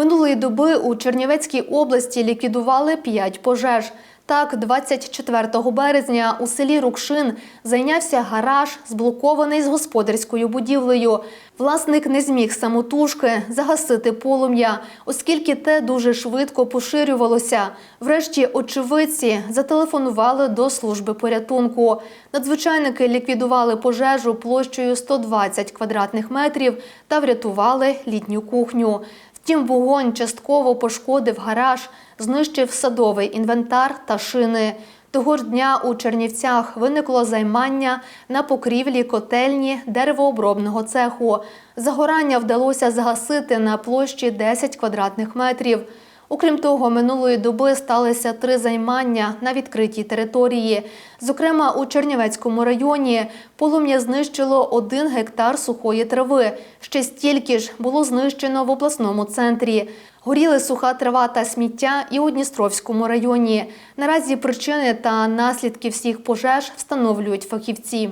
Минулої доби у Чернівецькій області ліквідували 5 пожеж. Так, 24 березня у селі Рукшин зайнявся гараж, зблокований з господарською будівлею. Власник не зміг самотужки загасити полум'я, оскільки те дуже швидко поширювалося. Врешті очевидці зателефонували до служби порятунку. Надзвичайники ліквідували пожежу площею 120 квадратних метрів та врятували літню кухню. Втім, вогонь частково пошкодив гараж, знищив садовий інвентар та шини. Того ж дня у Чернівцях виникло займання на покрівлі котельні деревообробного цеху. Загорання вдалося загасити на площі 10 квадратних метрів. Окрім того, минулої доби сталися три займання на відкритій території. Зокрема, у Чернівецькому районі полум'я знищило один гектар сухої трави. Ще стільки ж було знищено в обласному центрі. Горіли суха трава та сміття і у Дністровському районі. Наразі причини та наслідки всіх пожеж встановлюють фахівці.